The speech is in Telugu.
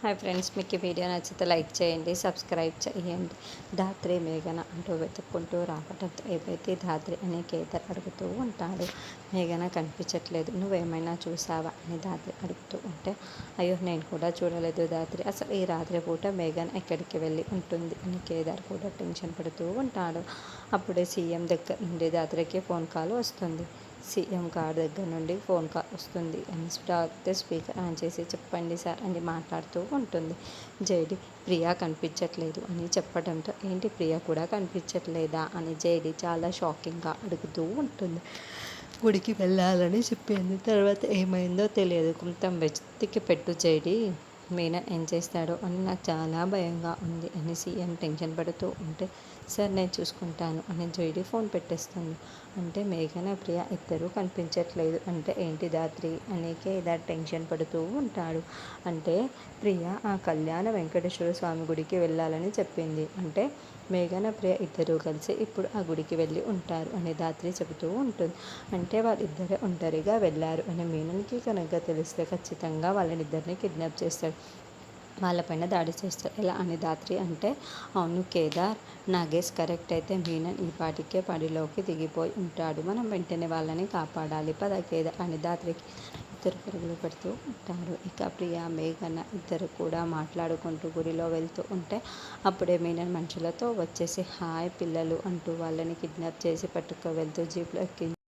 హాయ్ ఫ్రెండ్స్ మీకు ఈ వీడియో నచ్చితే లైక్ చేయండి సబ్స్క్రైబ్ చేయండి. ధాత్రి మేఘన అంటూ వెతుక్కుంటూ రావడంతో ఏవైతే ధాత్రి అనే కేదర్ అడుగుతూ ఉంటాడు మేఘన కనిపించట్లేదు నువ్వేమైనా చూసావా అని ధాత్రి అడుగుతూ ఉంటే అయ్యో నేను కూడా చూడలేదు ధాత్రి అసలు ఈ రాత్రి పూట మేఘన ఎక్కడికి వెళ్ళి ఉంటుంది అని కేదార్ కూడా టెన్షన్ పడుతూ ఉంటాడు. అప్పుడే సీఎం దగ్గర నుండి ధాత్రికి ఫోన్ కాల్ వస్తుంది. సీఎం గారి దగ్గర నుండి ఫోన్ కాల్ వస్తుంది. అని డాక్టర్ స్పీకర్ ఆన్ చేసి చెప్పండి సార్ అని మాట్లాడుతూ ఉంటుంది. జైడి ప్రియా కనిపించట్లేదు అని చెప్పడంతో ఏంటి ప్రియా కూడా కనిపించట్లేదా అని జైడి చాలా షాకింగ్గా అడుగుతూ ఉంటుంది. గుడికి వెళ్ళాలని చెప్పింది. తర్వాత ఏమైందో తెలియదు. కొంత వెతికి పెట్టు జైడి. మీనా ఏం చేస్తాడో అని నాకు చాలా భయంగా ఉంది అని సీఎం టెన్షన్ పడుతూ ఉంటే సార్ నేను చూసుకుంటాను అని జైడి ఫోన్ పెట్టేస్తుంది. అంటే మేఘన ప్రియ ఇద్దరూ కనిపించట్లేదు. అంటే ఏంటి దాత్రి? అనేకే ఇలా టెన్షన్ పడుతూ ఉంటాడు. అంటే ప్రియ ఆ కళ్యాణ వెంకటేశ్వర స్వామి గుడికి వెళ్ళాలని చెప్పింది. అంటే మేఘన ప్రియ ఇద్దరూ కలిసి ఇప్పుడు ఆ గుడికి వెళ్ళి ఉంటారు అని దాత్రి చెబుతూ ఉంటుంది. అంటే వాళ్ళిద్దరే ఒంటరిగా వెళ్ళారు అని మీనన్కి కనుక తెలిస్తే ఖచ్చితంగా వాళ్ళనిద్దరిని కిడ్నాప్ చేస్తాడు వాళ్ళపైన దాడి చేస్తారు. ఎలా అని దాత్రి అంటే అవును కేదార్ నాగేష్ కరెక్ట్ అయితే మీనన్ ఈ పాటికే పడిలోకి దిగిపోయి ఉంటాడు. మనం వెంటనే వాళ్ళని కాపాడాలి. పద కేదార్ అని దాత్రికి ఇద్దరు పరుగులు పెడుతూ ఉంటారు. ఇక ప్రియా మేఘన ఇద్దరు కూడా మాట్లాడుకుంటూ గుడిలో వెళ్తూ ఉంటే అప్పుడే మీనన్ మనుషులతో వచ్చేసి హాయ్ పిల్లలు అంటూ వాళ్ళని కిడ్నాప్ చేసి పట్టుకు వెళ్తూ జీప్లో ఎక్కి